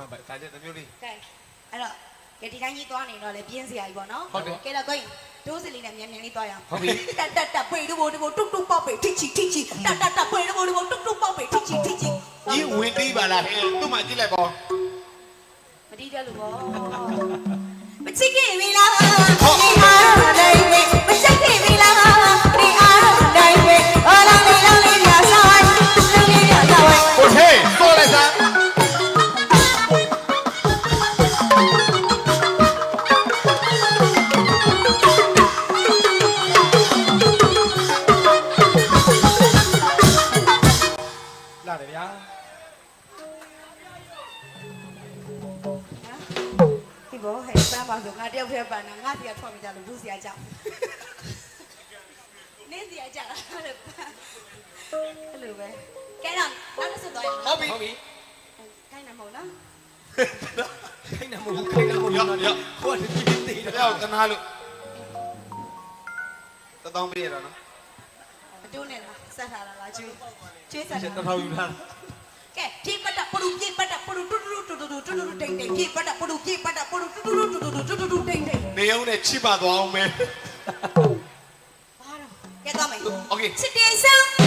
ဒါလေးသမဘာဒါချက်တစ်မျိုးလေး ကဲအဲ့တော့ကဲဒီတိုင်းကြီးသွားနေတော့လေပြင်းစရာကြီးပေါ့နော်ဟုတ်တယ်ကဲတော့ကိုင်းဒိုးစလီနဲ့မြန်မြန်လေးသွားရအောင်ဟုတ်ပြီ တက်တက်တက်ပေတို့ဘို့တို့ဘို့တုတ်တုတ်ပေါက်ပေထိချီထိချီတက်တက်တက်ပေတို့ဘို့တို့ဘို့တုတ်တုတ်ပေါက်ပေထိချီထိချီကြီးဝင်တီးပါလားဟဲ့သူ့မှာကြည့်လိုက်ပေါ့မတီးတယ်လို့ပေါ့ လာတယ်ဗျာဒီဘောဟဲ့ပန်းပါဆိုငါတယောက်ဖက်ပန်းတာငါစီကထွက်မကြလို့ဘူးစီကကြောက်နင်းစီကကြောက်အဲ့လိုအဲ့လိုပဲကဲတော့နောက်တစ်ဆက်သွားရအောင်ဟုတ်ပြီဟုတ်ပြီခိုင်းနေမဟုတ်နော်ခိုင်းနေမဟုတ်ခိုင်းနေမဟုတ်ဟိုကဒီတေးတတော့ယောက်ကနာလို့တတောင်းပေးရတော့နော် အတိုးနဲ့လားဆက်ထားတာလားကျွေးကျွေးဆက်တထားထောင်ယူလားကဲပြေးပတ်တာပလူပြေးပတ်တာပလူတူတူတူတူတူတူတူတိတ်တိတ်ပြေးပတ်တာပလူပြေးပတ်တာပလူတူတူတူတူတူတူတူတိတ်တိတ်နေအောင်နဲ့ချစ်ပါသွားအောင်ပဲဘာတော့ကဲသွားမယ် Okay စစ်တေးဆောင်